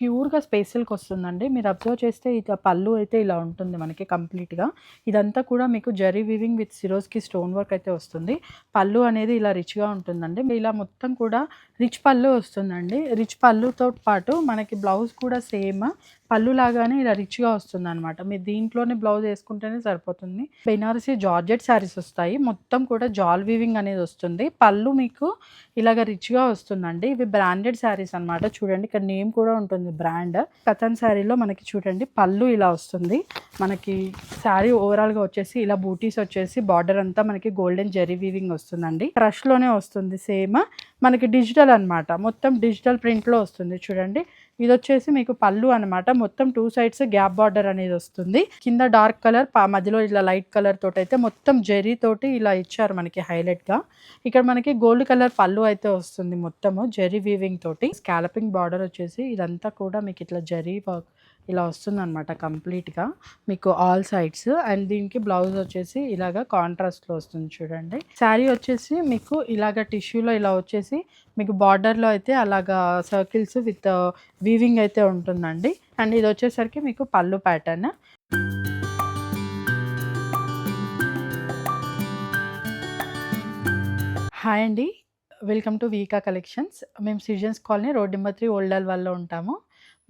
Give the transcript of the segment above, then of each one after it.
ప్యూర్‌గా స్పేసిల్కి వస్తుందండి. మీరు అబ్జర్వ్ చేస్తే ఇక పళ్ళు అయితే ఇలా ఉంటుంది మనకి కంప్లీట్‌గా. ఇదంతా కూడా మీకు జరీ వీవింగ్ విత్ సిరోస్‌కి స్టోన్ వర్క్ అయితే వస్తుంది. పళ్ళు అనేది ఇలా రిచ్‌గా ఉంటుందండి. ఇలా మొత్తం కూడా రిచ్ పళ్ళు వస్తుందండి. రిచ్ పళ్ళుతో పాటు మనకి బ్లౌజ్ కూడా సేమ్ పళ్ళు లాగానే ఇలా రిచ్‌గా వస్తుందనమాట. మీరు దీంట్లోనే బ్లౌజ్ వేసుకుంటేనే సరిపోతుంది. బెనారసీ జార్జెట్ శారీస్ వస్తాయి. మొత్తం కూడా జాల్ వీవింగ్ అనేది వస్తుంది. పళ్ళు మీకు ఇలాగ రిచ్‌గా వస్తుందండి. ఇవి బ్రాండెడ్ శారీస్ అనమాట. చూడండి ఇక్కడ నేమ్ కూడా ఉంటుంది బ్రాండ్. కథన్ శారీలో మనకి చూడండి పళ్ళు ఇలా వస్తుంది. మనకి శారీ ఓవరాల్‌గా వచ్చేసి ఇలా బూటీస్ వచ్చేసి బార్డర్ అంతా మనకి గోల్డెన్ జరీ వీవింగ్ వస్తుందండి. క్రష్‌లోనే వస్తుంది సేమ్. మనకి డిజిటల్ అనమాట. మొత్తం డిజిటల్ ప్రింట్‌లో వస్తుంది చూడండి. ఇది వచ్చేసి మీకు పళ్ళు అనమాట. మొత్తం టూ సైడ్స్ గ్యాప్ బార్డర్ అనేది వస్తుంది. కింద డార్క్ కలర్ మధ్యలో ఇలా లైట్ కలర్ తోటి అయితే మొత్తం జెర్రీ తోటి ఇలా ఇచ్చారు మనకి హైలైట్‌గా. ఇక్కడ మనకి గోల్డ్ కలర్ పళ్ళు అయితే వస్తుంది మొత్తము జెర్రీ వీవింగ్ తోటి. స్కాలపింగ్ బార్డర్ వచ్చేసి ఇదంతా కూడా మీకు ఇట్లా జెరీ వర్క్ ఇలా వస్తుందనమాట కంప్లీట్‌గా. మీకు ఆల్ సైడ్స్ అండ్ దీనికి బ్లౌజ్ వచ్చేసి ఇలాగ కాంట్రాస్ట్‌లో వస్తుంది చూడండి. శారీ వచ్చేసి మీకు ఇలాగ టిష్యూలో ఇలా వచ్చేసి మీకు బార్డర్‌లో అయితే అలాగా సర్కిల్స్ విత్ వీవింగ్ అయితే ఉంటుందండి. అండ్ ఇది వచ్చేసరికి మీకు పళ్ళు ప్యాటర్న్. హాయ్ అండి. Welcome to Veeka collections. మేము seasons colony road number three old వల్ల ఉంటాము.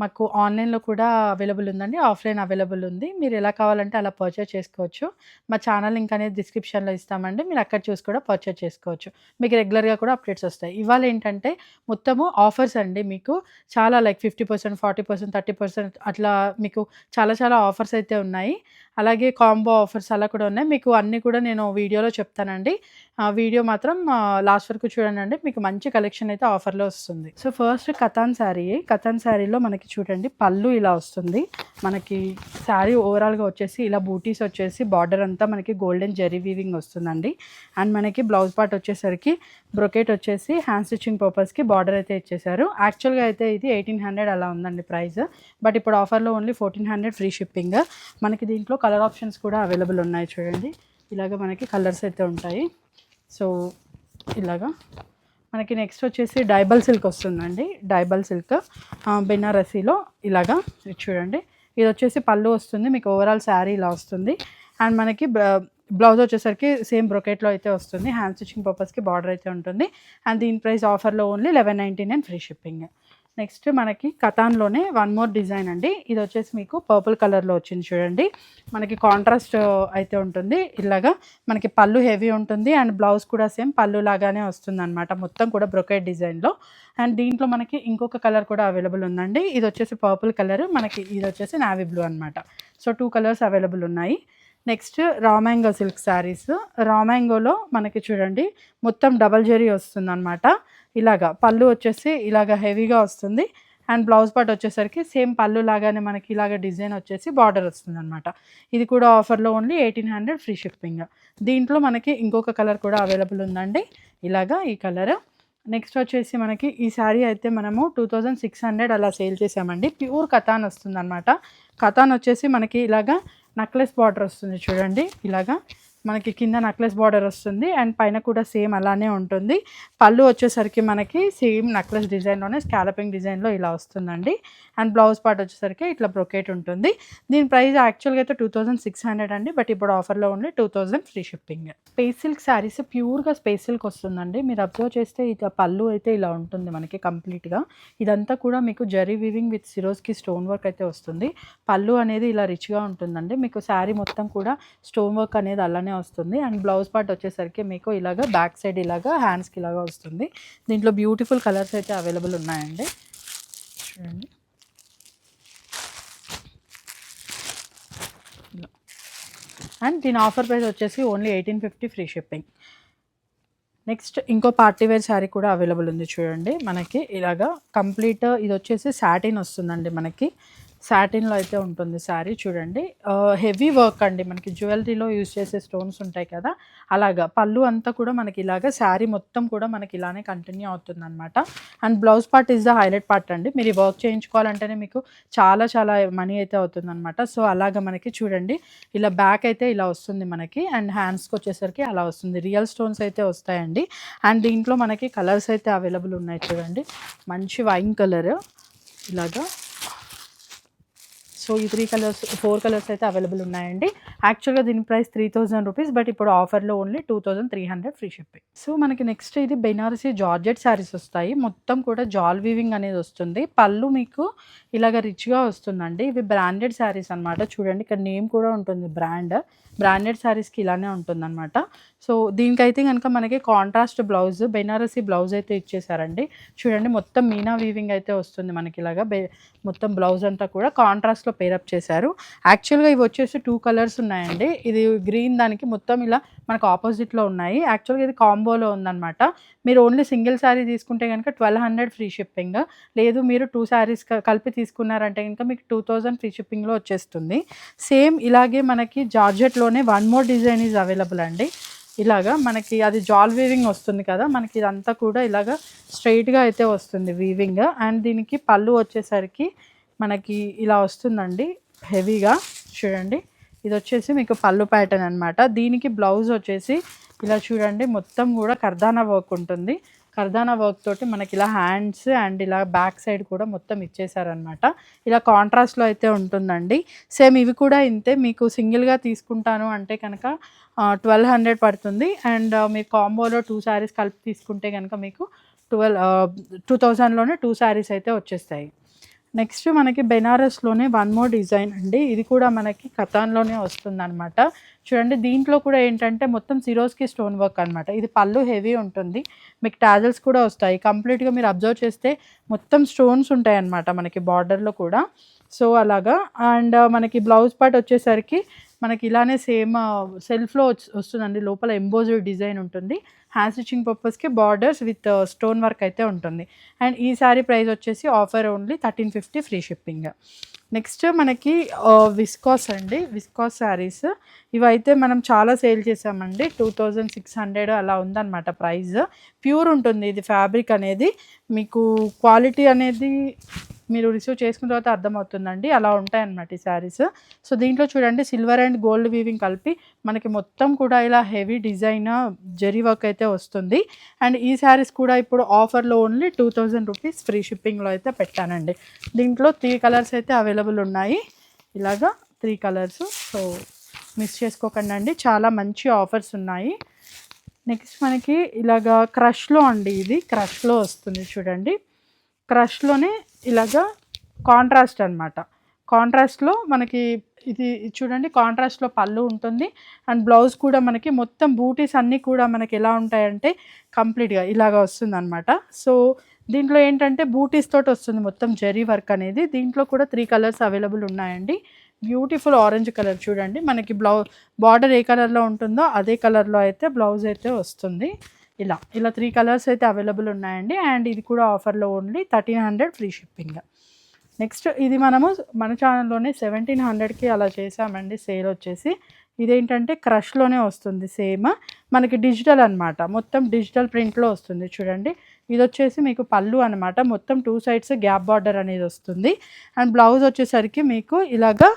మాకు ఆన్‌లైన్‌లో కూడా అవైలబుల్ ఉందండి. ఆఫ్‌లైన్ అవైలబుల్ ఉంది. మీరు ఎలా కావాలంటే అలా పర్చేజ్ చేసుకోవచ్చు. మా ఛానల్ లింక్ అనేది డిస్క్రిప్షన్‌లో ఇస్తామండి. మీరు అక్కడ చూసి కూడా పర్చేజ్ చేసుకోవచ్చు. మీకు రెగ్యులర్‌గా కూడా అప్డేట్స్ వస్తాయి. ఇవాళ ఏంటంటే మొత్తము ఆఫర్స్ అండి మీకు. చాలా లైక్ 50%, 40%, 30% అట్లా మీకు చాలా చాలా ఆఫర్స్ అయితే ఉన్నాయి. అలాగే కాంబో ఆఫర్స్ అలా కూడా ఉన్నాయి. మీకు అన్నీ కూడా నేను వీడియోలో చెప్తానండి. ఆ వీడియో మాత్రం లాస్ట్ వరకు చూడండి మీకు మంచి కలెక్షన్ అయితే ఆఫర్‌లో వస్తుంది. So first Katan sari. Katan శారీలో మనకి చూడండి పళ్ళు ఇలా వస్తుంది. మనకి శారీ ఓవరాల్‌గా వచ్చేసి ఇలా బూటీస్ వచ్చేసి బార్డర్ అంతా మనకి గోల్డెన్ జెరీ వీవింగ్ వస్తుందండి. అండ్ మనకి బ్లౌజ్ పార్ట్ వచ్చేసరికి బ్రొకెట్ వచ్చేసి హ్యాండ్ స్టిచ్చింగ్ పర్పస్‌కి బార్డర్ అయితే ఇచ్చేసారు. యాక్చువల్‌గా అయితే ఇది 1800 అలా ఉందండి ప్రైస్. బట్ ఇప్పుడు ఆఫర్‌లో ఓన్లీ 1400 ఫ్రీ షిప్పింగ్. మనకి దీంట్లో కలర్ ఆప్షన్స్ కూడా అవైలబుల్ ఉన్నాయి చూడండి. ఇలాగ మనకి కలర్స్ అయితే ఉంటాయి. సో ఇలాగా మనకి నెక్స్ట్ వచ్చేసి డైబల్ సిల్క్ వస్తుందండి. డైబల్ సిల్క్ బెనారసీలో ఇలాగా చూడండి. ఇది వచ్చేసి పళ్ళు వస్తుంది. మీకు ఓవరాల్ శారీ ఇలా వస్తుంది. అండ్ మనకి బ్లౌజ్ వచ్చేసరికి సేమ్ బ్రొకెట్‌లో అయితే వస్తుంది. హ్యాండ్ స్టిచ్చింగ్ పర్పస్‌కి బార్డర్ అయితే ఉంటుంది. అండ్ దీని ప్రైస్ ఆఫర్‌లో ఓన్లీ 1199 ఫ్రీ షిప్పింగ్. నెక్స్ట్ మనకి కథాన్‌లోనే వన్ మోర్ డిజైన్ అండి. ఇది వచ్చేసి మీకు పర్పుల్ కలర్‌లో వచ్చింది చూడండి. మనకి కాంట్రాస్ట్ అయితే ఉంటుంది. ఇలాగా మనకి పళ్ళు హెవీ ఉంటుంది. అండ్ బ్లౌజ్ కూడా సేమ్ పళ్ళు లాగానే వస్తుందనమాట. మొత్తం కూడా బ్రొకెట్ డిజైన్‌లో. అండ్ దీంట్లో మనకి ఇంకొక కలర్ కూడా అవైలబుల్ ఉందండి. ఇది వచ్చేసి పర్పుల్ కలర్. మనకి ఇది వచ్చేసి నావీ బ్లూ అనమాట. సో టూ కలర్స్ అవైలబుల్ ఉన్నాయి. నెక్స్ట్ రామాంగో సిల్క్ శారీస్. రామాంగోలో మనకి చూడండి మొత్తం డబల్ జరీ వస్తుందనమాట. ఇలాగా పళ్ళు వచ్చేసి ఇలాగ హెవీగా వస్తుంది. అండ్ బ్లౌజ్ పార్ట్ వచ్చేసరికి సేమ్ పళ్ళు లాగానే మనకి ఇలాగ డిజైన్ వచ్చేసి బార్డర్ వస్తుందనమాట. ఇది కూడా ఆఫర్‌లో ఓన్లీ 1800 ఫ్రీ షిప్పింగ్. దీంట్లో మనకి ఇంకొక కలర్ కూడా అవైలబుల్ ఉందండి. ఇలాగా ఈ కలర్. నెక్స్ట్ వచ్చేసి మనకి ఈ శారీ అయితే మనము 2600 అలా సేల్ చేసామండి. ప్యూర్ కథాన్ వస్తుందనమాట. కథాన్ వచ్చేసి మనకి ఇలాగా నక్లెస్ బార్డర్ వస్తుంది చూడండి. ఇలాగా మనకి కింద నక్లెస్ బార్డర్ వస్తుంది. అండ్ పైన కూడా సేమ్ అలానే ఉంటుంది. పళ్ళు వచ్చేసరికి మనకి సేమ్ నెక్లెస్ డిజైన్‌లోనే స్కాలపింగ్ డిజైన్‌లో ఇలా వస్తుందండి. అండ్ బ్లౌజ్ పార్ట్ వచ్చేసరికి ఇట్లా బ్రొకేట్ ఉంటుంది. దీని ప్రైస్ యాక్చువల్‌గా అయితే 2600 అండి. బట్ ఇప్పుడు ఆఫర్‌లో ఉండే two thousand free shipping. Space silk saris ప్యూర్‌గా స్పేస్ సిల్క్ వస్తుందండి. మీరు అబ్జర్వ్ చేస్తే ఇక పళ్ళు అయితే ఇలా ఉంటుంది మనకి కంప్లీట్‌గా. ఇదంతా కూడా మీకు జరీ వీవింగ్ విత్ సిరోస్‌కి స్టోన్ వర్క్ అయితే వస్తుంది. పళ్ళు అనేది ఇలా రిచ్‌గా ఉంటుందండి. మీకు శారీ మొత్తం కూడా స్టోన్ వర్క్ అనేది అలానే వస్తుంది. అండ్ బ్లౌజ్ పార్ట్ వచ్చేసరికి మీకు ఇలాగ బ్యాక్ సైడ్ ఇలాగా హ్యాండ్స్‌కి ఇలాగా వస్తుంది. దీంట్లో బ్యూటిఫుల్ కలర్స్ అయితే అవైలబుల్ ఉన్నాయండి. చూడండి. అండ్ దీని ఆఫర్ ప్రైస్ వచ్చేసి ఓన్లీ 1850 ఫ్రీ షిప్పింగ్. నెక్స్ట్ ఇంకో పార్టీ వేర్ శారీ కూడా అవైలబుల్ ఉంది చూడండి. మనకి ఇలాగా కంప్లీట్ ఇది వచ్చేసి సాటిన్ వస్తుందండి మనకి. సాటిన్‌లో అయితే ఉంటుంది శారీ చూడండి. హెవీ వర్క్ అండి. మనకి జ్యువెలరీలో యూజ్ చేసే స్టోన్స్ ఉంటాయి కదా! అలాగా పళ్ళు అంతా కూడా మనకి ఇలాగ శారీ మొత్తం కూడా మనకి ఇలానే కంటిన్యూ అవుతుందనమాట. And blouse part is the highlight part అండి. మీరు వర్క్ చేయించుకోవాలంటేనే మీకు చాలా చాలా మనీ అయితే అవుతుందనమాట. సో అలాగా మనకి చూడండి. ఇలా బ్యాక్ అయితే ఇలా వస్తుంది మనకి. అండ్ హ్యాండ్స్‌కి వచ్చేసరికి అలా వస్తుంది. రియల్ స్టోన్స్ అయితే వస్తాయండి. అండ్ దీంట్లో మనకి కలర్స్ అయితే అవైలబుల్ ఉన్నాయి చూడండి. మంచి వైన్ కలర్ ఇలాగా సో ఈ త్రీ కలర్స్ ఫోర్ కలర్స్ అయితే అవైలబుల్ ఉన్నాయండి. యాక్చువల్గా దీని price three thousand rupees but ఇప్పుడు ఆఫర్లో only two thousand three hundred free shipping so మనకి నెక్స్ట్ ఇది బెనారసీ జార్జెట్ శారీస్ వస్తాయి. మొత్తం కూడా జాల్ వీవింగ్ అనేది వస్తుంది. పళ్ళు మీకు ఇలాగ రిచ్గా వస్తుందండి. ఇవి బ్రాండెడ్ శారీస్ అన్నమాట. చూడండి ఇక్కడ నేమ్ కూడా ఉంటుంది. బ్రాండ్ బ్రాండెడ్ శారీస్కి ఇలానే ఉంటుందన్నమాట. సో దీనికైతే కనుక మనకి కాంట్రాస్ట్ బ్లౌజ్ బెనారసీ బ్లౌజ్ అయితే ఇచ్చేసారండి. చూడండి మొత్తం మీనా వీవింగ్ అయితే వస్తుంది మనకి ఇలాగా. మొత్తం బ్లౌజ్ అంతా కూడా కాంట్రాస్ట్లో పేరప్ చేశారు. యాక్చువల్గా ఇవి వచ్చేసి టూ కలర్స్ ఉన్నాయండి. ఇది గ్రీన్ దానికి మొత్తం ఇలా మనకు ఆపోజిట్లో ఉన్నాయి. యాక్చువల్గా ఇది కాంబోలో ఉందన్నమాట. మీరు ఓన్లీ సింగిల్ శారీ తీసుకుంటే కనుక ట్వెల్వ్ హండ్రెడ్ ఫ్రీ షిప్పింగ్ లేదు మీరు టూ శారీస్ కలిపి తీసుకున్నారంటే కనుక మీకు టూ థౌజండ్ ఫ్రీ షిప్పింగ్లో వచ్చేస్తుంది. సేమ్ ఇలాగే మనకి జార్జెట్లోనే one more design is available అండి. ఇలాగా మనకి అది జాల్ వీవింగ్ వస్తుంది కదా మనకి ఇదంతా కూడా ఇలాగా స్ట్రైట్గా అయితే వస్తుంది వీవింగ్ అండ్ దీనికి పళ్ళు వచ్చేసరికి మనకి ఇలా వస్తుందండి హెవీగా చూడండి ఇది వచ్చేసి మీకు పళ్ళు ప్యాటర్న్ అనమాట దీనికి బ్లౌజ్ వచ్చేసి ఇలా చూడండి మొత్తం కూడా కర్దానా వర్క్ ఉంటుంది. కర్దానా వర్క్ తోటి మనకి ఇలా హ్యాండ్స్ అండ్ ఇలా బ్యాక్ సైడ్ కూడా మొత్తం ఇచ్చేసారనమాట ఇలా కాంట్రాస్ట్లో అయితే ఉంటుందండి. సేమ్ ఇవి కూడా ఇంతే మీకు సింగిల్గా తీసుకుంటాను అంటే కనుక ట్వెల్వ్ హండ్రెడ్ పడుతుంది. అండ్ మీరు కాంబోలో టూ శారీస్ కలిపి తీసుకుంటే కనుక మీకు ట్వెల్వ్ టూ థౌజండ్లోనే టూ శారీస్ అయితే వచ్చేస్తాయి. నెక్స్ట్ మనకి బెనారస్లోనే వన్ మోర్ డిజైన్ అండి. ఇది కూడా మనకి కథాన్లోనే వస్తుంది అనమాట చూడండి దీంట్లో కూడా ఏంటంటే మొత్తం సిరోస్కి స్టోన్ వర్క్ అనమాట ఇది పళ్ళు హెవీ ఉంటుంది. మీకు టాజల్స్ కూడా వస్తాయి. కంప్లీట్గా మీరు అబ్జర్వ్ చేస్తే మొత్తం స్టోన్స్ ఉంటాయి అన్నమాట మనకి బార్డర్లో కూడా. సో అలాగా. అండ్ మనకి బ్లౌజ్ పార్ట్ వచ్చేసరికి మనకి ఇలానే సేమ్ సెల్ఫ్లో వస్తుందండి. లోపల ఎంబోజ్డ్ డిజైన్ ఉంటుంది. హ్యాండ్ స్టిచ్చింగ్ పర్పస్కి బార్డర్స్ విత్ స్టోన్ వర్క్ అయితే ఉంటుంది. అండ్ ఈ సారీ ప్రైస్ వచ్చేసి offer only thirteen fifty free shipping next మనకి విస్కాస్ అండి. విస్కాస్ శారీస్ ఇవైతే మనం చాలా సేల్ చేసామండి టూ థౌజండ్ సిక్స్ హండ్రెడ్ అలా ఉందన్నమాట ప్రైస్. ప్యూర్ ఉంటుంది. ఇది ఫ్యాబ్రిక్ అనేది. మీకు క్వాలిటీ అనేది మీరు రిసీవ్ చేసుకున్న తర్వాత అర్థమవుతుందండి. అలా ఉంటాయన్నమాట ఈ శారీస్ సో దీంట్లో చూడండి సిల్వర్ అండ్ గోల్డ్ వీవింగ్ కలిపి మనకి మొత్తం కూడా ఇలా హెవీ డిజైన్ జరీ వర్క్ అయితే వస్తుంది. అండ్ ఈ శారీస్ కూడా ఇప్పుడు ఆఫర్లో only two thousand rupees free షిప్పింగ్లో అయితే పెట్టానండి. దీంట్లో త్రీ కలర్స్ అయితే అవైలబుల్ ఉన్నాయి. ఇలాగా త్రీ కలర్స్ సో మిస్ చేసుకోకండి అండి. చాలా మంచి ఆఫర్స్ ఉన్నాయి. నెక్స్ట్ మనకి ఇలాగా క్రష్లో అండి ఇది. క్రష్లో వస్తుంది చూడండి. క్రష్లోనే ఇలాగా కాంట్రాస్ట్ అనమాట కాంట్రాస్ట్లో మనకి ఇది చూడండి కాంట్రాస్ట్లో పళ్ళు ఉంటుంది. అండ్ బ్లౌజ్ కూడా మనకి మొత్తం బూటీస్ అన్నీ కూడా మనకి ఎలా ఉంటాయంటే కంప్లీట్గా ఇలాగ వస్తుంది అనమాట సో దీంట్లో ఏంటంటే బూటీస్ తోటి వస్తుంది మొత్తం జరీ వర్క్ అనేది. దీంట్లో కూడా త్రీ కలర్స్ అవైలబుల్ ఉన్నాయండి. బ్యూటిఫుల్ ఆరెంజ్ కలర్ చూడండి. మనకి బ్లౌ బార్డర్ ఏ కలర్లో ఉంటుందో అదే కలర్లో అయితే బ్లౌజ్ అయితే వస్తుంది. ఇలా ఇలా త్రీ కలర్స్ అయితే అవైలబుల్ ఉన్నాయండి. అండ్ ఇది కూడా ఆఫర్లో only thirteen hundred free shipping next ఇది మనము మన ఛానల్లోనే సెవెంటీన్ హండ్రెడ్కి అలా చేసామండి సేల్ వచ్చేసి. ఇదేంటంటే క్రష్లోనే వస్తుంది సేమ్ మనకి డిజిటల్ అనమాట మొత్తం డిజిటల్ ప్రింట్లో వస్తుంది చూడండి. ఇది వచ్చేసి మీకు పళ్ళు అనమాట మొత్తం టూ సైడ్స్ గ్యాప్ బార్డర్ అనేది వస్తుంది. అండ్ బ్లౌజ్ వచ్చేసరికి మీకు ఇలాగా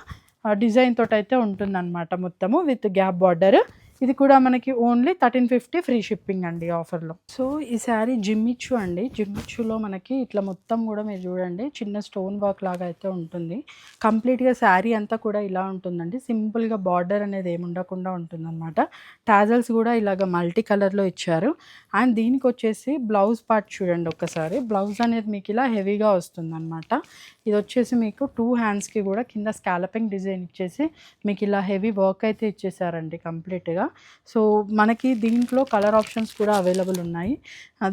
డిజైన్ తోటైతే అయితే ఉంటుందన్నమాట మొత్తము విత్ గ్యాప్ బార్డర్ ఇది కూడా మనకి only thirteen fifty free shipping అండి ఆఫర్లో. సో ఈ శారీ జిమ్మిచ్చు అండి. జిమ్మిచ్చులో మనకి ఇట్లా మొత్తం కూడా మీరు చూడండి చిన్న స్టోన్ వర్క్ లాగా అయితే ఉంటుంది. కంప్లీట్గా శారీ అంతా కూడా ఇలా ఉంటుందండి. సింపుల్గా బార్డర్ అనేది ఏమి ఉండకుండా ఉంటుందన్నమాట. టాజల్స్ కూడా ఇలాగ మల్టీ కలర్లో ఇచ్చారు. అండ్ దీనికి వచ్చేసి బ్లౌజ్ పార్ట్ చూడండి ఒక్కసారి. బ్లౌజ్ అనేది మీకు ఇలా హెవీగా వస్తుందన్నమాట. ఇది వచ్చేసి మీకు టూ హ్యాండ్స్కి కూడా కింద స్కాలపింగ్ డిజైన్ ఇచ్చేసి మీకు ఇలా హెవీ వర్క్ అయితే ఇచ్చేసారండి కంప్లీట్గా. సో మనకి దీంట్లో కలర్ ఆప్షన్స్ కూడా అవైలబుల్ ఉన్నాయి.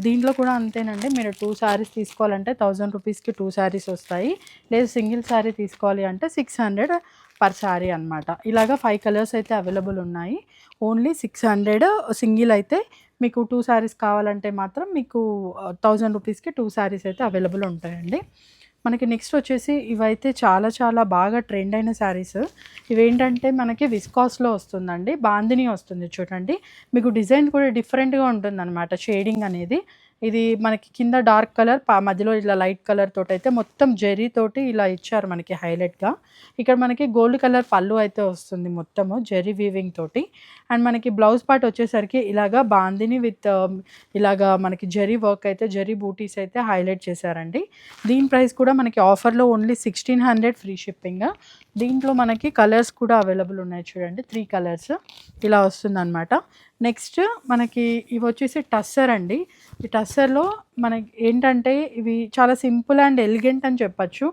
దీంట్లో కూడా అంతేనండి. మీరు టూ శారీస్ తీసుకోవాలంటే థౌజండ్ రూపీస్కి టూ శారీస్ వస్తాయి. లేదు సింగిల్ శారీ తీసుకోవాలి అంటే సిక్స్ హండ్రెడ్ పర్ శారీ అనమాట ఇలాగా ఫైవ్ కలర్స్ అయితే అవైలబుల్ ఉన్నాయి. ఓన్లీ సిక్స్ హండ్రెడ్ సింగిల్ అయితే మీకు టూ శారీస్ కావాలంటే మాత్రం మీకు థౌజండ్ రూపీస్కి టూ శారీస్ అయితే అవైలబుల్ ఉంటాయండి. మనకి నెక్స్ట్ వచ్చేసి ఇవైతే చాలా చాలా బాగా ట్రెండ్ అయిన శారీస్ ఇవేంటంటే మనకి విస్కాస్లో వస్తుందండి బాందిని వస్తుంది చూడండి. మీకు డిజైన్ కూడా డిఫరెంట్గా ఉంటుంది అనమాట షేడింగ్ అనేది. ఇది మనకి కింద డార్క్ కలర్ మధ్యలో ఇలా లైట్ కలర్ తోటి అయితే మొత్తం జెరీ తోటి ఇలా ఇచ్చారు మనకి హైలైట్గా ఇక్కడ మనకి గోల్డ్ కలర్ పళ్ళు అయితే వస్తుంది మొత్తము జెరీ వీవింగ్ తోటి. అండ్ మనకి బ్లౌజ్ పార్ట్ వచ్చేసరికి ఇలాగా బాందిని విత్ ఇలాగా మనకి జెరీ వర్క్ అయితే జెరీ బూటీస్ అయితే హైలైట్ చేశారండి. దీని ప్రైస్ కూడా మనకి ఆఫర్లో only sixteen hundred free shipping. దీంట్లో మనకి కలర్స్ కూడా అవైలబుల్ ఉన్నాయి చూడండి. త్రీ కలర్స్ ఇలా వస్తుందన్నమాట. నెక్స్ట్ మనకి ఇవి వచ్చేసి టస్సర్ అండి. ఈ టస్సర్లో మనకి ఏంటంటే ఇవి చాలా సింపుల్ అండ్ ఎలిగెంట్ అని చెప్పచ్చు.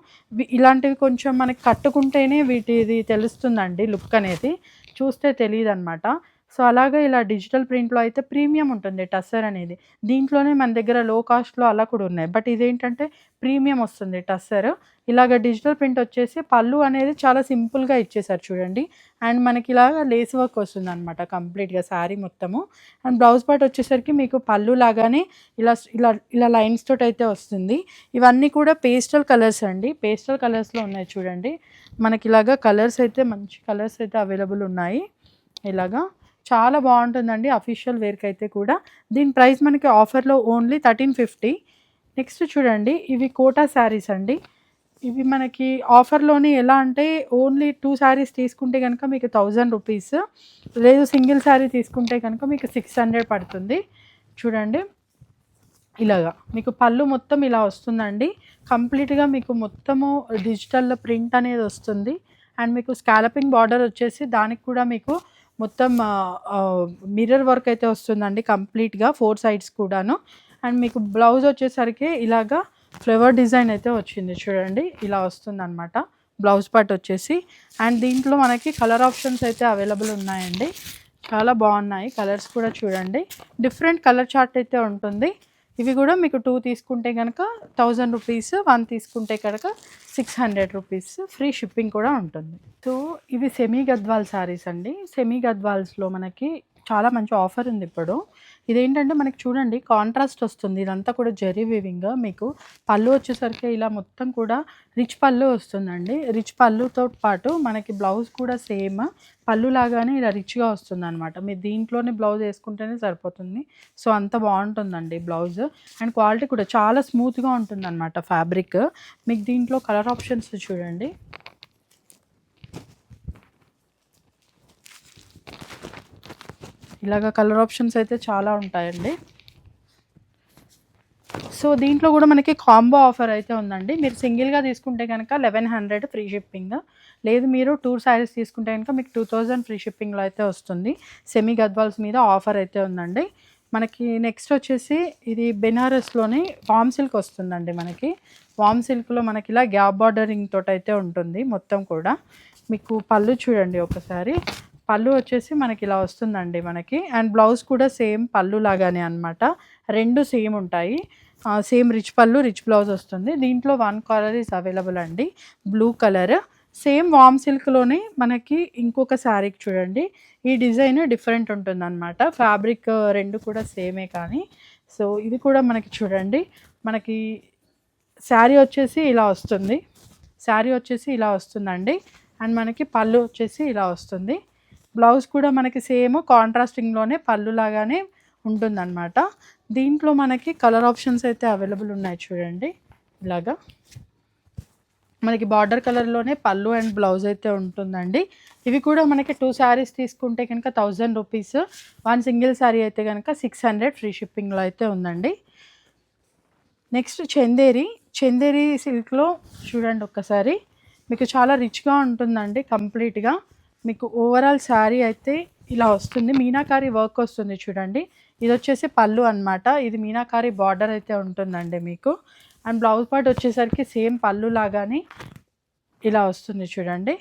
ఇలాంటివి కొంచెం మనకి కట్టుకుంటేనే వీటిది తెలుస్తుందండి లుక్ అనేది. చూస్తే తెలియదు అనమాట సో అలాగే ఇలా డిజిటల్ ప్రింట్లో అయితే ప్రీమియం ఉంటుంది టస్సర్ అనేది. దీంట్లోనే మన దగ్గర లో కాస్ట్లో అలా కూడా ఉన్నాయి. బట్ ఇదేంటంటే ప్రీమియం వస్తుంది టస్సర్. ఇలాగ డిజిటల్ ప్రింట్ వచ్చేసి పళ్ళు అనేది చాలా సింపుల్గా ఇచ్చేసారు చూడండి. అండ్ మనకి ఇలాగ లేస్ వర్క్ వస్తుంది అనమాట కంప్లీట్గా శారీ మొత్తము. అండ్ బ్లౌజ్ పార్ట్ వచ్చేసరికి మీకు పళ్ళు లాగానే ఇలా ఇలా ఇలా లైన్స్ తోటి అయితే వస్తుంది. ఇవన్నీ కూడా పేస్టల్ కలర్స్ అండి. పేస్టల్ కలర్స్లో ఉన్నాయి చూడండి. మనకి ఇలాగా కలర్స్ అయితే మంచి కలర్స్ అయితే అవైలబుల్ ఉన్నాయి. ఇలాగా. చాలా బాగుంటుందండి అఫీషియల్ వేర్కి అయితే కూడా. దీని ప్రైస్ మనకి ఆఫర్లో ఓన్లీ థర్టీన్ ఫిఫ్టీ. నెక్స్ట్ చూడండి ఇవి కోటా శారీస్ అండి. ఇవి మనకి ఆఫర్లోని ఎలా అంటే ఓన్లీ టూ శారీస్ తీసుకుంటే కనుక మీకు థౌజండ్ రూపీస్. లేదు సింగిల్ శారీ తీసుకుంటే కనుక మీకు సిక్స్ హండ్రెడ్ పడుతుంది. చూడండి. ఇలాగా మీకు పళ్ళు మొత్తం ఇలా వస్తుందండి. కంప్లీట్గా మీకు మొత్తము డిజిటల్ ప్రింట్ అనేది వస్తుంది. అండ్ మీకు స్కాలపింగ్ బార్డర్ వచ్చేసి దానికి కూడా మీకు మొత్తం మిర్రర్ వర్క్ అయితే వస్తుందండి కంప్లీట్గా ఫోర్ సైడ్స్ కూడాను. అండ్ మీకు బ్లౌజ్ వచ్చేసరికి ఇలాగా ఫ్లవర్ డిజైన్ అయితే వచ్చింది చూడండి ఇలా వస్తుందన్నమాట. బ్లౌజ్ పార్ట్ వచ్చేసి. అండ్ దీంట్లో మనకి కలర్ ఆప్షన్స్ అయితే అవైలబుల్ ఉన్నాయండి. చాలా బాగున్నాయి కలర్స్ కూడా చూడండి. డిఫరెంట్ కలర్ చార్ట్ అయితే ఉంటుంది. ఇవి కూడా మీకు టూ తీసుకుంటే కనుక థౌజండ్ రూపీస్ వన్ తీసుకుంటే కనుక six hundred rupees free shipping కూడా ఉంటుంది. సో ఇవి సెమీ గద్వాల్ శారీస్ అండి. సెమీ గద్వాల్స్లో మనకి చాలా మంచి ఆఫర్ ఉంది ఇప్పుడు. ఇదేంటంటే మనకి చూడండి కాంట్రాస్ట్ వస్తుంది. ఇదంతా కూడా జరీ వీవింగ్ మీకు. పళ్ళు వచ్చేసరికి ఇలా మొత్తం కూడా రిచ్ పళ్ళు వస్తుందండి. రిచ్ పళ్ళుతో పాటు మనకి బ్లౌజ్ కూడా సేమ్. పళ్ళు లాగానే ఇలా రిచ్గా వస్తుంది అనమాట మీరు దీంట్లోనే బ్లౌజ్ వేసుకుంటేనే సరిపోతుంది. సో అంత బాగుంటుందండి బ్లౌజ్ అండ్ క్వాలిటీ కూడా చాలా స్మూత్గా ఉంటుంది అనమాట ఫ్యాబ్రిక్ మీకు దీంట్లో కలర్ ఆప్షన్స్ చూడండి. ఇలాగ కలర్ ఆప్షన్స్ అయితే చాలా ఉంటాయండి. సో దీంట్లో కూడా మనకి కాంబో ఆఫర్ అయితే ఉందండి. మీరు సింగిల్గా తీసుకుంటే కనుక లెవెన్ హండ్రెడ్ ఫ్రీ షిప్పింగ్. లేదు మీరు టూర్ శారీస్ తీసుకుంటే కనుక మీకు టూ థౌజండ్ ఫ్రీ షిప్పింగ్లో అయితే వస్తుంది. సెమీ గద్వాల్స్ మీద ఆఫర్ అయితే ఉందండి. మనకి నెక్స్ట్ వచ్చేసి ఇది బెనారస్లోని వామ్ సిల్క్ వస్తుందండి మనకి. వామ్ సిల్క్లో మనకి ఇలా గ్యాప్ బార్డరింగ్ తోటి అయితే ఉంటుంది మొత్తం కూడా. మీకు పళ్ళు చూడండి ఒకసారి. పళ్ళు వచ్చేసి మనకి ఇలా వస్తుందండి మనకి. అండ్ బ్లౌజ్ కూడా సేమ్ పళ్ళు లాగానే అనమాట రెండు సేమ్ ఉంటాయి. Same rich pallu rich blouse వస్తుంది. దీంట్లో వన్ కలర్ ఈస్ అవైలబుల్ అండి. Blue colour. సేమ్ వామ్ సిల్క్లోనే మనకి ఇంకొక శారీకి చూడండి. ఈ డిజైన్ డిఫరెంట్ ఉంటుంది అనమాట ఫ్యాబ్రిక్ రెండు కూడా సేమే కానీ. సో ఇది కూడా మనకి చూడండి. మనకి శారీ వచ్చేసి ఇలా వస్తుంది. శారీ వచ్చేసి ఇలా వస్తుందండి. అండ్ మనకి పళ్ళు వచ్చేసి ఇలా వస్తుంది. బ్లౌజ్ కూడా మనకి సేమ్ కాంట్రాస్టింగ్లోనే పళ్ళు లాగానే ఉంటుందన్నమాట. దీంట్లో మనకి కలర్ ఆప్షన్స్ అయితే అవైలబుల్ ఉన్నాయి చూడండి. ఇలాగా. మనకి బార్డర్ కలర్లోనే పళ్ళు అండ్ బ్లౌజ్ అయితే ఉంటుందండి. ఇవి కూడా మనకి టూ శారీస్ తీసుకుంటే కనుక thousand rupees. One single saree అయితే కనుక సిక్స్ హండ్రెడ్ ఫ్రీ షిప్పింగ్లో అయితే ఉందండి. నెక్స్ట్ చందేరి. చందేరి సిల్క్లో చూడండి ఒక్కసారి. మీకు చాలా రిచ్గా ఉంటుందండి కంప్లీట్గా. మీకు ఓవరాల్ శారీ అయితే ఇలా వస్తుంది. మీనాకారి వర్క్ వస్తుంది చూడండి. ఇది వచ్చేసి పళ్ళు అన్నమాట. ఇది మీనాకారి బార్డర్ అయితే ఉంటుందండి మీకు. అండ్ బ్లౌజ్ పార్ట్ వచ్చేసరికి సేమ్ పళ్ళు లాగానే ఇలా వస్తుంది చూడండి.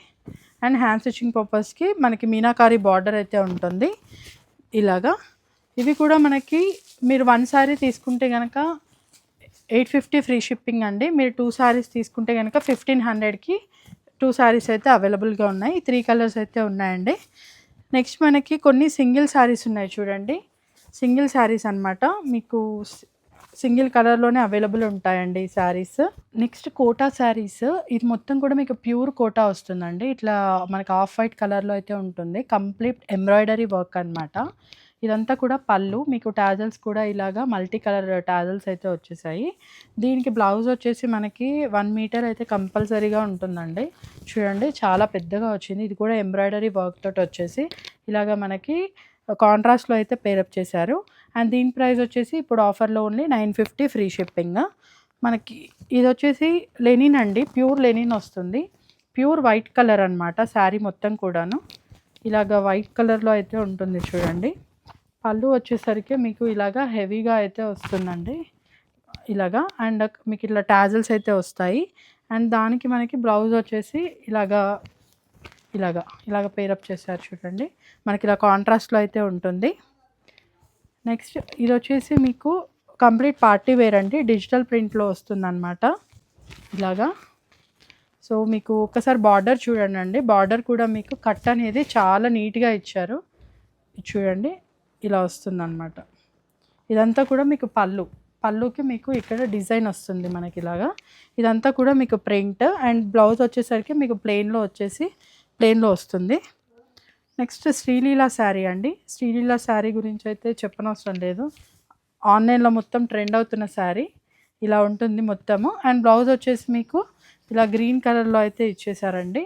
అండ్ హ్యాండ్ స్టిచ్చింగ్ పర్పస్కి మనకి మీనాకారి బార్డర్ అయితే ఉంటుంది. ఇలాగా. ఇవి కూడా మనకి మీరు వన్ శారీ తీసుకుంటే కనుక ఎయిట్ ఫిఫ్టీ ఫ్రీ షిప్పింగ్ అండి. మీరు టూ శారీస్ తీసుకుంటే కనుక ఫిఫ్టీన్ హండ్రెడ్కి టూ శారీస్ అయితే అవైలబుల్గా ఉన్నాయి. త్రీ కలర్స్ అయితే ఉన్నాయండి. నెక్స్ట్ మనకి కొన్ని సింగిల్ శారీస్ ఉన్నాయి చూడండి. సింగిల్ శారీస్ అన్నమాట. మీకు సింగిల్ కలర్లోనే అవైలబుల్ ఉంటాయండి ఈ శారీస్ నెక్స్ట్ కోటా శారీస్ ఇది మొత్తం కూడా మీకు ప్యూర్ కోటా వస్తుందండి. ఇట్లా మనకి ఆఫ్ వైట్ కలర్లో అయితే ఉంటుంది. కంప్లీట్ ఎంబ్రాయిడరీ వర్క్ అన్నమాట. ఇదంతా కూడా పళ్ళు మీకు టాజల్స్ కూడా ఇలాగా మల్టీ కలర్ టాజల్స్ అయితే వచ్చేసాయి. దీనికి బ్లౌజ్ వచ్చేసి మనకి వన్ మీటర్ అయితే కంపల్సరీగా ఉంటుందండి. చూడండి చాలా పెద్దగా వచ్చింది. ఇది కూడా ఎంబ్రాయిడరీ వర్క్ తోటి వచ్చేసి ఇలాగ మనకి కాంట్రాస్ట్లో అయితే పేరప్ చేశారు. అండ్ దీని ప్రైస్ వచ్చేసి ఇప్పుడు ఆఫర్లో only nine fifty free shipping. మనకి ఇది వచ్చేసి లెనిన్ అండి ప్యూర్ లెనిన్ వస్తుంది. ప్యూర్ వైట్ కలర్ అనమాట శారీ మొత్తం కూడాను. ఇలాగ వైట్ కలర్లో అయితే ఉంటుంది చూడండి. పళ్ళు వచ్చేసరికి మీకు ఇలాగా హెవీగా అయితే వస్తుందండి. ఇలాగా అండ్ మీకు ఇట్లా టాజల్స్ అయితే వస్తాయి. అండ్ దానికి మనకి బ్లౌజ్ వచ్చేసి ఇలాగా ఇలాగా ఇలాగ పేరప్ చేశారు చూడండి. మనకి ఇలా కాంట్రాస్ట్లో అయితే ఉంటుంది. నెక్స్ట్ ఇది వచ్చేసి మీకు కంప్లీట్ పార్టీ వేర్ అండి. డిజిటల్ ప్రింట్లో వస్తుందన్నమాట. ఇలాగా. సో మీకు ఒకసారి బార్డర్ చూడండి బార్డర్ కూడా మీకు కట్ అనేది చాలా నీట్గా ఇచ్చారు. చూడండి. ఇలా వస్తుందన్నమాట. ఇదంతా కూడా మీకు పళ్ళు. పళ్ళుకి మీకు ఇక్కడ డిజైన్ వస్తుంది మనకి ఇలాగా. ఇదంతా కూడా మీకు ప్రింట్ అండ్ బ్లౌజ్ వచ్చేసరికి మీకు ప్లెయిన్లో వచ్చేసి ప్లెయిన్లో వస్తుంది. నెక్స్ట్ శ్రీలీల శారీ అండి. శ్రీలీల శారీ గురించి అయితే చెప్పనవసరం లేదు. ఆన్లైన్లో మొత్తం ట్రెండ్ అవుతున్న శారీ. ఇలా ఉంటుంది మొత్తము. అండ్ బ్లౌజ్ వచ్చేసి మీకు ఇలా గ్రీన్ కలర్లో అయితే ఇచ్చేసారండి.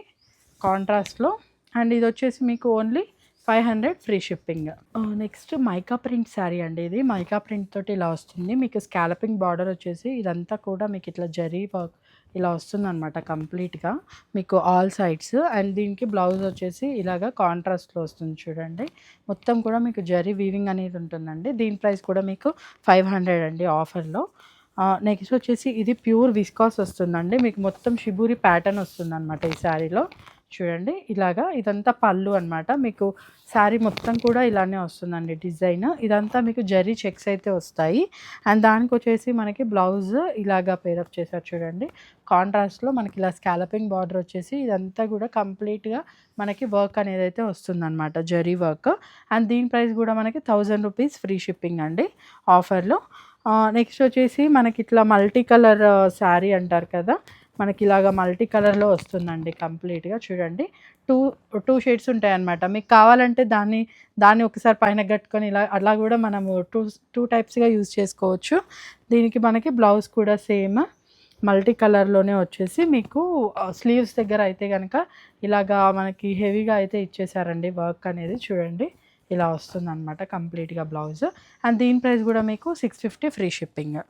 కాంట్రాస్ట్లో. అండ్ ఇది వచ్చేసి మీకు only five hundred free shipping. Next mica print saree అండి ఇది. మైకా ప్రింట్ తోటి ఇలా వస్తుంది. మీకు స్కాలపింగ్ బార్డర్ వచ్చేసి ఇదంతా కూడా మీకు ఇట్లా జరీ వర్క్ ఇలా వస్తుందన్నమాట కంప్లీట్గా. మీకు ఆల్ సైడ్స్ అండ్ దీనికి బ్లౌజ్ వచ్చేసి ఇలాగా కాంట్రాస్ట్లో వస్తుంది చూడండి. మొత్తం కూడా మీకు జరీ వీవింగ్ అనేది ఉంటుందండి. దీని ప్రైస్ కూడా మీకు ఫైవ్ హండ్రెడ్ అండి ఆఫర్లో. నెక్స్ట్ వచ్చేసి ఇది ప్యూర్ విస్కాస్ వస్తుందండి. మీకు మొత్తం షిబూరి ప్యాటర్న్ వస్తుంది అనమాట ఈ శారీలో. చూడండి. ఇలాగా ఇదంతా పళ్ళు అనమాట మీకు శారీ మొత్తం కూడా ఇలానే వస్తుందండి డిజైన్. ఇదంతా మీకు జరీ చెక్స్ అయితే వస్తాయి. అండ్ దానికి వచ్చేసి మనకి బ్లౌజ్ ఇలాగా పేరప్ చేశారు చూడండి. కాంట్రాస్ట్లో మనకి ఇలా స్కాలపింగ్ బార్డర్ వచ్చేసి ఇదంతా కూడా కంప్లీట్గా మనకి వర్క్ అనేది అయితే వస్తుందన్నమాట. జరీ వర్క్ అండ్ దీని ప్రైస్ కూడా మనకి థౌజండ్ రూపీస్ ఫ్రీ షిప్పింగ్ అండి ఆఫర్లో నెక్స్ట్ వచ్చేసి మనకి ఇట్లా మల్టీ కలర్ శారీ అంటారు కదా. మనకి ఇలాగ మల్టీ కలర్లో వస్తుందండి కంప్లీట్గా. చూడండి. టూ టూ షేడ్స్ ఉంటాయి అన్నమాట మీకు కావాలంటే దాన్ని దాన్ని ఒకసారి పైన కట్టుకొని ఇలా అలా కూడా మనము టూ టూ టైప్స్గా యూజ్ చేసుకోవచ్చు. దీనికి మనకి బ్లౌజ్ కూడా సేమ్ మల్టీ కలర్లోనే వచ్చేసి మీకు స్లీవ్స్ దగ్గర అయితే కనుక ఇలాగా మనకి హెవీగా అయితే ఇచ్చేసారండి వర్క్ అనేది. చూడండి. ఇలా వస్తుందన్నమాట కంప్లీట్గా బ్లౌజ్. అండ్ దీని ప్రైస్ కూడా మీకు six fifty free shipping.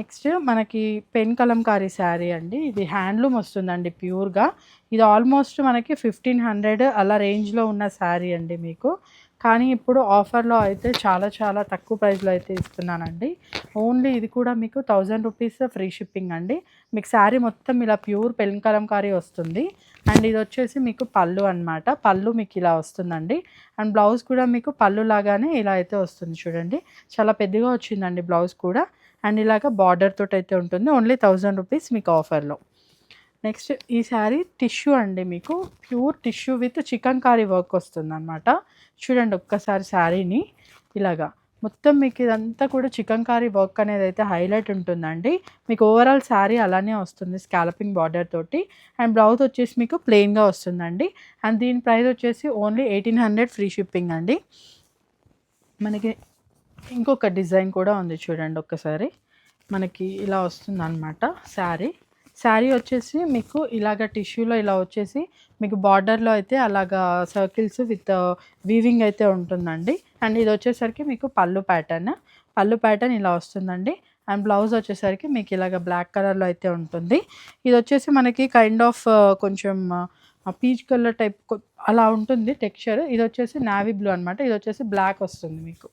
Next మనకి పెన్ కలంకారీ శారీ అండి. ఇది హ్యాండ్లూమ్ వస్తుందండి ప్యూర్గా. ఇది ఆల్మోస్ట్ మనకి ఫిఫ్టీన్ హండ్రెడ్ అలా రేంజ్లో ఉన్న శారీ అండి మీకు. కానీ ఇప్పుడు ఆఫర్లో అయితే చాలా చాలా తక్కువ ప్రైస్లో అయితే ఇస్తున్నానండి. ఓన్లీ ఇది కూడా మీకు థౌజండ్ రూపీస్ ఫ్రీ షిప్పింగ్ అండి. మీకు శారీ మొత్తం ఇలా ప్యూర్ పెన్ కలంకారీ వస్తుంది. అండ్ ఇది వచ్చేసి మీకు పళ్ళు అనమాట పళ్ళు మీకు ఇలా వస్తుందండి. అండ్ బ్లౌజ్ కూడా మీకు పళ్ళు లాగానే ఇలా అయితే వస్తుంది చూడండి. చాలా పెద్దగా వచ్చిందండి బ్లౌజ్ కూడా. అండ్ ఇలాగ బార్డర్ తోటి అయితే ఉంటుంది. ఓన్లీ థౌజండ్ రూపీస్ మీకు ఆఫర్లో. నెక్స్ట్ ఈ శారీ టిష్యూ అండి మీకు. Pure tissue with chikankari work వస్తుంది అనమాట చూడండి ఒక్కసారి శారీని. ఇలాగా మొత్తం మీకు ఇదంతా కూడా చికెన్ కారీ వర్క్ అనేది అయితే హైలైట్ ఉంటుందండి. మీకు ఓవరాల్ శారీ అలానే వస్తుంది స్కాలపింగ్ బార్డర్ తోటి. అండ్ బ్లౌజ్ వచ్చేసి మీకు ప్లెయిన్గా వస్తుందండి. అండ్ దీని ప్రైస్ వచ్చేసి only eighteen hundred free shipping అండి. మనకి ఇంకొక డిజైన్ కూడా ఉంది చూడండి ఒక్కసారి. మనకి ఇలా వస్తుంది అనమాట శారీ. శారీ వచ్చేసి మీకు ఇలాగ టిష్యూలో ఇలా వచ్చేసి మీకు బార్డర్లో అయితే అలాగా సర్కిల్స్ విత్ వీవింగ్ అయితే ఉంటుందండి. అండ్ ఇది వచ్చేసరికి మీకు పళ్ళు ప్యాటర్న్. పళ్ళు ప్యాటర్న్ ఇలా వస్తుందండి. అండ్ బ్లౌజ్ వచ్చేసరికి మీకు ఇలాగ బ్లాక్ కలర్లో అయితే ఉంటుంది. ఇది వచ్చేసి మనకి కైండ్ ఆఫ్ కొంచెం పీచ్ కలర్ టైప్ అలా ఉంటుంది టెక్స్చర్. ఇది వచ్చేసి నావీ బ్లూ అనమాట ఇది వచ్చేసి బ్లాక్ వస్తుంది మీకు.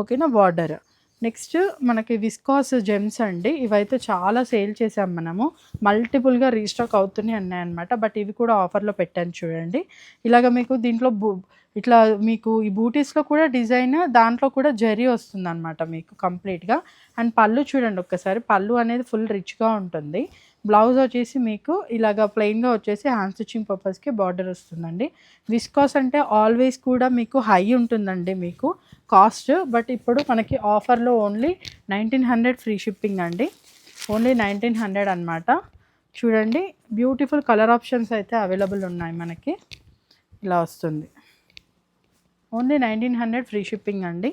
ఓకేనా? బార్డర్. నెక్స్ట్ మనకి విస్కాస్ జెమ్స్ అండి. ఇవైతే చాలా సేల్ చేసాం మనము. మల్టిపుల్గా రీస్టాక్ అవుతున్నాయి అన్నాయన్నమాట. బట్ ఇవి కూడా ఆఫర్లో పెట్టాను చూడండి. ఇలాగ మీకు దీంట్లో బూ ఇట్లా మీకు ఈ బూటీస్లో కూడా డిజైన్ దాంట్లో కూడా జరీ వస్తుంది అనమాట మీకు కంప్లీట్గా. అండ్ పళ్ళు చూడండి ఒక్కసారి. పళ్ళు అనేది ఫుల్ రిచ్గా ఉంటుంది. బ్లౌజ్ వచ్చేసి మీకు ఇలాగ ప్లెయిన్గా వచ్చేసి హ్యాండ్ స్టిచ్చింగ్ పర్పస్కి బార్డర్ వస్తుందండి. విస్కాస్ అంటే ఆల్వేస్ కూడా మీకు హై ఉంటుందండి మీకు. కాస్ట్ బట్ ఇప్పుడు మనకి ఆఫర్లో only nineteen hundred free shipping అండి. ఓన్లీ నైన్టీన్ హండ్రెడ్ అనమాట చూడండి బ్యూటిఫుల్ కలర్ ఆప్షన్స్ అయితే అవైలబుల్ ఉన్నాయి మనకి. ఇలా వస్తుంది. Only nineteen hundred free shipping అండి.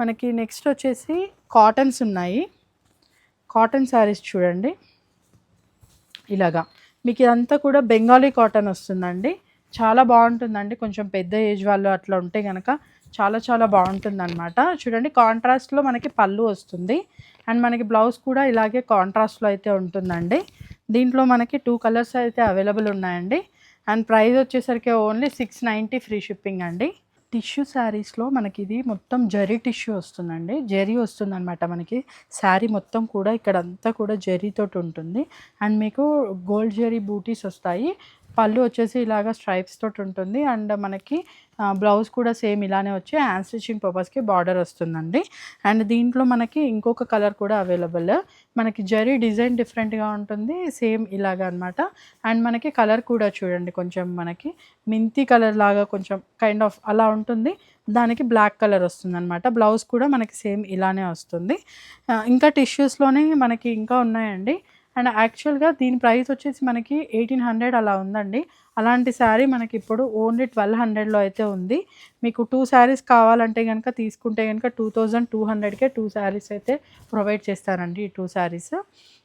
మనకి నెక్స్ట్ వచ్చేసి కాటన్స్ ఉన్నాయి. కాటన్ శారీస్ చూడండి. ఇలాగా. మీకు ఇదంతా కూడా బెంగాలీ కాటన్ వస్తుందండి. చాలా బాగుంటుందండి. కొంచెం పెద్ద ఏజ్ వాళ్ళు అట్లా ఉంటే కనుక చాలా చాలా బాగుంటుంది అనమాట చూడండి కాంట్రాస్ట్లో మనకి పళ్ళు వస్తుంది. అండ్ మనకి బ్లౌజ్ కూడా ఇలాగే కాంట్రాస్ట్లో అయితే ఉంటుందండి. దీంట్లో మనకి టూ కలర్స్ అయితే అవైలబుల్ ఉన్నాయండి. అండ్ ప్రైస్ వచ్చేసరికి only six ninety free shipping అండి. టిష్యూ శారీస్లో మనకి ఇది మొత్తం జరీ టిష్యూ వస్తుందండి. జరీ వస్తుందన్నమాట మనకి. శారీ మొత్తం కూడా ఇక్కడ అంతా కూడా జరీతోటి ఉంటుంది. అండ్ మీకు గోల్డ్ జరీ బూటీస్ వస్తాయి. పళ్ళు వచ్చేసి ఇలాగ స్ట్రైప్స్ తోటి ఉంటుంది. అండ్ మనకి బ్లౌజ్ కూడా సేమ్ ఇలానే వచ్చి హ్యాండ్ స్టిచ్చింగ్ పర్పస్కి బార్డర్ వస్తుందండి. అండ్ దీంట్లో మనకి ఇంకొక కలర్ కూడా అవైలబుల్ మనకి జరీ డిజైన్ డిఫరెంట్గా ఉంటుంది. సేమ్ ఇలాగ అనమాట అండ్ మనకి కలర్ కూడా చూడండి కొంచెం మనకి మింతి కలర్ లాగా కొంచెం కైండ్ ఆఫ్ అలా ఉంటుంది. దానికి బ్లాక్ కలర్ వస్తుంది అనమాట బ్లౌజ్ కూడా మనకి సేమ్ ఇలానే వస్తుంది. ఇంకా టిష్యూస్లోనే మనకి ఇంకా ఉన్నాయండి. అండ్ యాక్చువల్గా దీని ప్రైస్ వచ్చేసి మనకి ఎయిటీన్ హండ్రెడ్ అలా ఉందండి. అలాంటి శారీ మనకి ఇప్పుడు ఓన్లీ ట్వెల్వ్ హండ్రెడ్లో అయితే ఉంది. మీకు టూ శారీస్ కావాలంటే కనుక తీసుకుంటే కనుక టూ థౌజండ్ టూ హండ్రెడ్కే టూ శారీస్ అయితే ప్రొవైడ్ చేస్తారండి ఈ టూ శారీస్.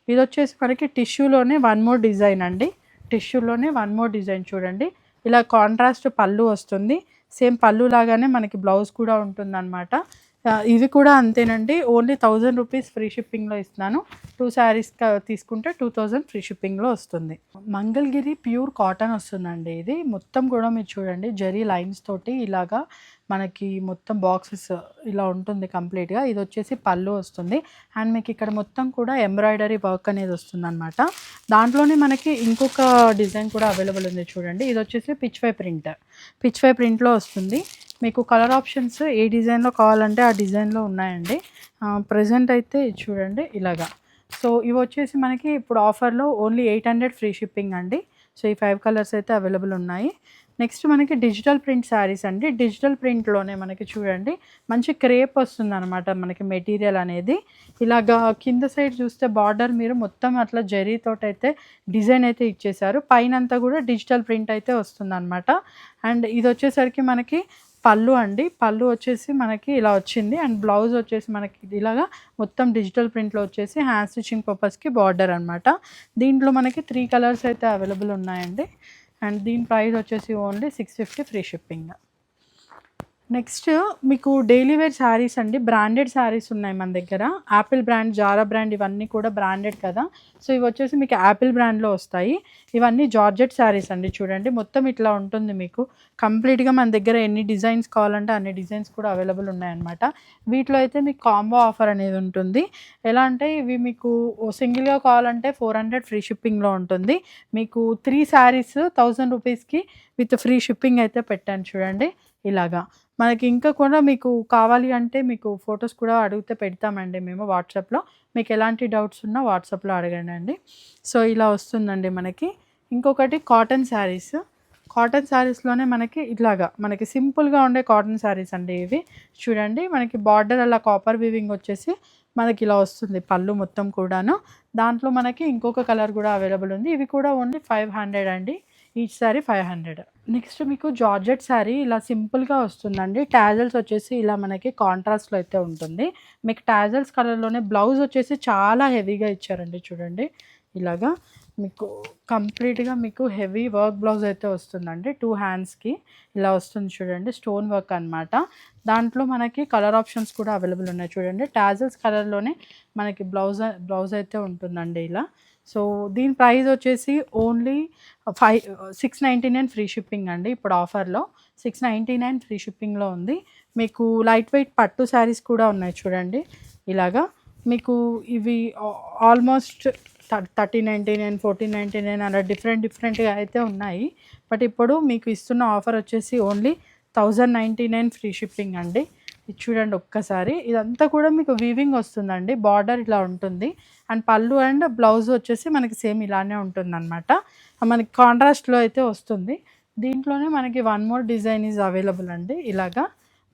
ఇది వచ్చేసి మనకి టిష్యూలోనే వన్ మోర్ డిజైన్ అండి. టిష్యూలోనే వన్ మోర్ డిజైన్ చూడండి. ఇలా కాంట్రాస్ట్ పళ్ళు వస్తుంది. సేమ్ పళ్ళు లాగానే మనకి బ్లౌజ్ కూడా ఉంటుందన్నమాట. ఇవి కూడా అంతేనండి. ఓన్లీ థౌజండ్ రూపీస్ ఫ్రీ షిప్పింగ్లో ఇస్తున్నాను. టూ శారీస్ తీసుకుంటే టూ థౌజండ్ ఫ్రీ షిప్పింగ్లో వస్తుంది. మంగళగిరి ప్యూర్ కాటన్ వస్తుందండి ఇది. మొత్తం కూడా మీరు చూడండి జరీ లైన్స్ తోటి ఇలాగా మనకి మొత్తం బాక్సెస్ ఇలా ఉంటుంది కంప్లీట్గా. ఇది వచ్చేసి పళ్ళు వస్తుంది. అండ్ మీకు ఇక్కడ మొత్తం కూడా ఎంబ్రాయిడరీ వర్క్ అనేది వస్తుంది అనమాట దాంట్లోనే మనకి ఇంకొక డిజైన్ కూడా అవైలబుల్ ఉంది చూడండి. ఇది వచ్చేసి pichwai print. Pichwai ప్రింట్లో వస్తుంది. మీకు కలర్ ఆప్షన్స్ ఏ డిజైన్లో కావాలంటే ఆ డిజైన్లో ఉన్నాయండి. ప్రజెంట్ అయితే చూడండి ఇలాగా. సో ఇవి వచ్చేసి మనకి ఇప్పుడు ఆఫర్లో only eight hundred free shipping అండి. సో ఈ ఫైవ్ కలర్స్ అయితే అవైలబుల్ ఉన్నాయి. నెక్స్ట్ మనకి డిజిటల్ ప్రింట్ శారీస్ అండి. డిజిటల్ ప్రింట్లోనే మనకి చూడండి మంచి క్రేప్ వస్తుంది అనమాట మనకి మెటీరియల్ అనేది. ఇలాగా కింద సైడ్ చూస్తే బార్డర్ మీరు మొత్తం అట్లా జరీతోటి అయితే డిజైన్ అయితే ఇచ్చేసారు పైన అంతా కూడా డిజిటల్ ప్రింట్ అయితే వస్తుంది అనమాట అండ్ ఇది వచ్చేసరికి మనకి పళ్ళు అండి. పళ్ళు వచ్చేసి మనకి ఇలా వచ్చింది. అండ్ బ్లౌజ్ వచ్చేసి మనకి ఇలాగా మొత్తం డిజిటల్ ప్రింట్లో వచ్చేసి హ్యాండ్ స్టిచ్చింగ్ పర్పస్కి బార్డర్ అనమాట దీంట్లో మనకి త్రీ కలర్స్ అయితే అవైలబుల్ ఉన్నాయండి. అండ్ దీని ప్రైస్ వచ్చేసి only six fifty free shipping. Next మీకు డైలీ వేర్ శారీస్ అండి బ్రాండెడ్ శారీస్ ఉన్నాయి మన దగ్గర. యాపిల్ బ్రాండ్ జారా బ్రాండ్ ఇవన్నీ కూడా బ్రాండెడ్ కదా. సో ఇవి వచ్చేసి మీకు యాపిల్ బ్రాండ్లో వస్తాయి. ఇవన్నీ జార్జెట్ శారీస్ అండి చూడండి. మొత్తం ఇట్లా ఉంటుంది మీకు. కంప్లీట్గా మన దగ్గర ఎన్ని డిజైన్స్ కావాలంటే అన్ని డిజైన్స్ కూడా అవైలబుల్ ఉన్నాయన్నమాట. వీటిలో అయితే మీకు కాంబో ఆఫర్ అనేది ఉంటుంది. ఎలా అంటే ఇవి మీకు సింగిల్గా కావాలంటే ఫోర్ హండ్రెడ్ ఫ్రీ షిప్పింగ్లో ఉంటుంది. మీకు త్రీ శారీస్ థౌజండ్ రూపీస్కి విత్ ఫ్రీ షిప్పింగ్ అయితే పెట్టాను చూడండి. ఇలాగా. మనకి ఇంకా కూడా మీకు కావాలి అంటే మీకు ఫొటోస్ కూడా అడిగితే పెడతామండి మేము వాట్సాప్లో. మీకు ఎలాంటి డౌట్స్ ఉన్నా వాట్సాప్లో అడగండి అండి సో ఇలా వస్తుందండి మనకి. ఇంకొకటి కాటన్ శారీస్. కాటన్ శారీస్లోనే మనకి ఇట్లాగా మనకి సింపుల్గా ఉండే కాటన్ శారీస్ అండి ఇవి. చూడండి మనకి బార్డర్ అలా కాపర్ వీవింగ్ వచ్చేసి మనకి ఇలా వస్తుంది పళ్ళు మొత్తం కూడాను. దాంట్లో మనకి ఇంకొక కలర్ కూడా అవైలబుల్ ఉంది. ఇవి కూడా ఓన్లీ ఫైవ్ హండ్రెడ్ అండి. Each saree five hundred. Next మీకు జార్జెట్ శారీ ఇలా సింపుల్గా వస్తుందండి. టాజల్స్ వచ్చేసి ఇలా మనకి కాంట్రాస్ట్లో అయితే ఉంటుంది. మీకు టాజల్స్ కలర్లోనే బ్లౌజ్ వచ్చేసి చాలా హెవీగా ఇచ్చారండి చూడండి. ఇలాగా మీకు కంప్లీట్గా మీకు హెవీ వర్క్ బ్లౌజ్ అయితే వస్తుందండి. టూ హ్యాండ్స్కి ఇలా వస్తుంది చూడండి. స్టోన్ వర్క్ అనమాట దాంట్లో మనకి కలర్ ఆప్షన్స్ కూడా అవైలబుల్ ఉన్నాయి చూడండి. టాజల్స్ కలర్లోనే మనకి బ్లౌజ్ బ్లౌజ్ అయితే ఉంటుందండి ఇలా. సో దీని ప్రైస్ వచ్చేసి only five six ninety nine free shipping అండి ఇప్పుడు ఆఫర్లో. సిక్స్ నైంటీ నైన్ ఫ్రీ షిప్పింగ్లో ఉంది. మీకు లైట్ వెయిట్ పట్టు శారీస్ కూడా ఉన్నాయి చూడండి. ఇలాగా మీకు ఇవి almost thirty ninety nine fourteen ninety nine అలా డిఫరెంట్ డిఫరెంట్గా అయితే ఉన్నాయి. బట్ ఇప్పుడు మీకు ఇస్తున్న ఆఫర్ వచ్చేసి only thousand ninety nine free shipping అండి. ఇది చూడండి ఒక్కసారి. ఇదంతా కూడా మీకు వీవింగ్ వస్తుందండి. బార్డర్ ఇలా ఉంటుంది. అండ్ పళ్ళు అండ్ బ్లౌజ్ వచ్చేసి మనకి సేమ్ ఇలానే ఉంటుంది అనమాట మనకి కాంట్రాస్ట్లో అయితే వస్తుంది. దీంట్లోనే మనకి one more design is available అండి. ఇలాగా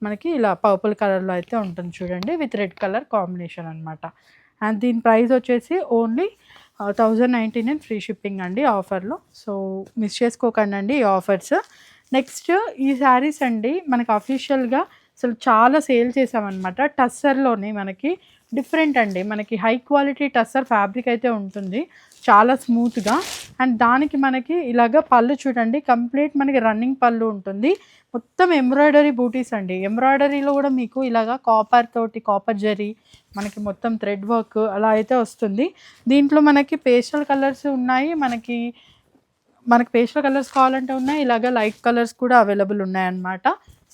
మనకి ఇలా పర్పుల్ కలర్లో అయితే ఉంటుంది చూడండి. విత్ రెడ్ కలర్ కాంబినేషన్ అనమాట అండ్ దీని ప్రైస్ వచ్చేసి only thousand ninety nine free shipping అండి ఆఫర్లో సో మిస్ చేసుకోకండి అండి ఈ ఆఫర్స్ నెక్స్ట్ ఈ శారీస్ అండి. మనకి అఫీషియల్‌గా అసలు చాలా సేల్ చేసామన్నమాట. టస్సర్‌లోనే మనకి డిఫరెంట్ అండి. మనకి హై క్వాలిటీ టస్సర్ ఫ్యాబ్రిక్ అయితే ఉంటుంది. చాలా స్మూత్‌గా అండ్ దానికి మనకి ఇలాగ పళ్ళు చూడండి కంప్లీట్ మనకి రన్నింగ్ పళ్ళు ఉంటుంది. మొత్తం ఎంబ్రాయిడరీ బూటీస్ అండి. ఎంబ్రాయిడరీలో కూడా మీకు ఇలాగ కాపర్ తోటి కాపర్ జరీ మనకి మొత్తం థ్రెడ్ వర్క్ అలా అయితే వస్తుంది. దీంట్లో మనకి పేస్టల్ కలర్స్ ఉన్నాయి. మనకి మనకి పేస్టల్ కలర్స్ కావాలంటే ఉన్నాయి. ఇలాగ లైట్ కలర్స్ కూడా అవైలబుల్ ఉన్నాయన్నమాట.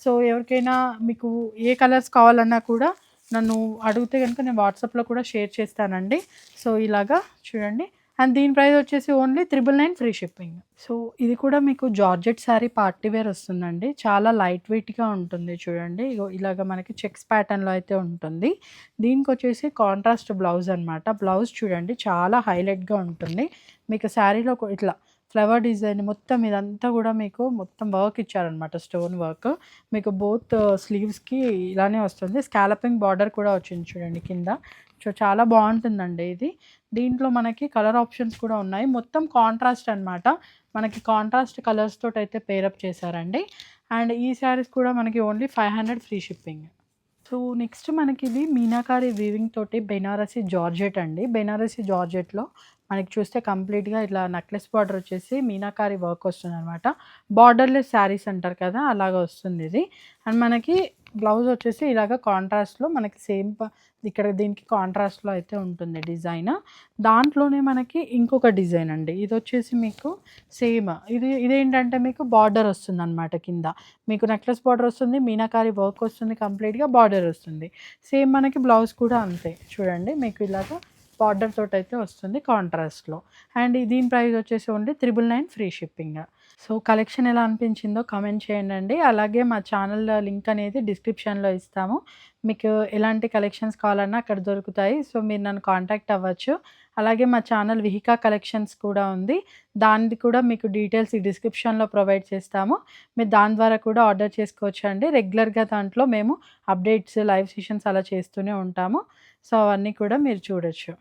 సో ఎవరికైనా మీకు ఏ కలర్స్ కావాలన్నా కూడా నన్ను అడిగితే కనుక నేను వాట్సాప్‌లో కూడా షేర్ చేస్తానండి. సో ఇలాగా చూడండి. అండ్ దీని ప్రైస్ వచ్చేసి ఓన్లీ 999 ఫ్రీ షిప్పింగ్. సో ఇది కూడా మీకు జార్జెట్ శారీ పార్టీ వేర్ వస్తుందండి. చాలా లైట్ వెయిట్‌గా ఉంటుంది చూడండి. ఇలాగ మనకి చెక్స్ ప్యాటర్న్‌లో అయితే ఉంటుంది. దీనికొచ్చేసి కాంట్రాస్ట్ బ్లౌజ్ అనమాట. బ్లౌజ్ చూడండి చాలా హైలైట్‌గా ఉంటుంది. మీకు శారీలో ఇట్లా ఫ్లవర్ డిజైన్ మొత్తం ఇదంతా కూడా మీకు మొత్తం వర్క్ ఇచ్చారనమాట. Stone work. మీకు బోత్ స్లీవ్స్‌కి ఇలానే వస్తుంది. స్కాలపింగ్ బార్డర్ కూడా వచ్చింది చూడండి కింద. సో చాలా బాగుంటుందండి ఇది. దీంట్లో మనకి కలర్ ఆప్షన్స్ కూడా ఉన్నాయి. మొత్తం కాంట్రాస్ట్ అనమాట. మనకి కాంట్రాస్ట్ కలర్స్ తోటైతే పేరప్ చేశారండి. అండ్ ఈ శారీస్ కూడా మనకి only 500 free shipping. So next మనకి ఇది మీనాకారి వీవింగ్ తోటి బెనారసి జార్జెట్ అండి. బెనారసి జార్జెట్‌లో మనకి చూస్తే కంప్లీట్‌గా ఇట్లా నెక్లెస్ బార్డర్ వచ్చేసి మీనాకారి వర్క్ వస్తుంది అనమాట బార్డర్‌లెస్ శారీస్ అంటారు కదా! అలాగా వస్తుంది ఇది. అండ్ మనకి బ్లౌజ్ వచ్చేసి ఇలాగ కాంట్రాస్ట్‌లో మనకి సేమ్ ఇక్కడ దీనికి కాంట్రాస్ట్‌లో అయితే ఉంటుంది డిజైన్. దాంట్లోనే మనకి ఇంకొక డిజైన్ అండి. ఇది వచ్చేసి మీకు సేమ్ ఇది ఇదేంటంటే మీకు బార్డర్ వస్తుందనమాట కింద. మీకు నెక్లెస్ బార్డర్ వస్తుంది. మీనాకారి వర్క్ వస్తుంది కంప్లీట్‌గా బార్డర్ వస్తుంది. సేమ్ మనకి బ్లౌజ్ కూడా అంతే. చూడండి మీకు ఇలాగ బార్డర్ తోటైతే వస్తుంది కాంట్రాస్ట్‌లో. అండ్ దీని ప్రైస్ వచ్చేసి only 999 free shipping. So collection ఎలా అనిపించిందో కమెంట్ చేయండి అలాగే మా ఛానల్ లింక్ అనేది డిస్క్రిప్షన్‌లో ఇస్తాము. మీకు ఎలాంటి కలెక్షన్స్ కావాలన్నా అక్కడ దొరుకుతాయి. సో మీరు నన్ను కాంటాక్ట్ అవ్వచ్చు. అలాగే మా ఛానల్ విహికా కలెక్షన్స్ కూడా ఉంది. దానిది కూడా మీకు డీటెయిల్స్ ఈ డిస్క్రిప్షన్‌లో ప్రొవైడ్ చేస్తాము. మీరు దాని ద్వారా కూడా ఆర్డర్ చేసుకోవచ్చు అండి రెగ్యులర్‌గా దాంట్లో మేము అప్డేట్స్, లైవ్ సెషన్స్ అలా చేస్తూనే ఉంటాము. సో అవన్నీ కూడా మీరు చూడొచ్చు.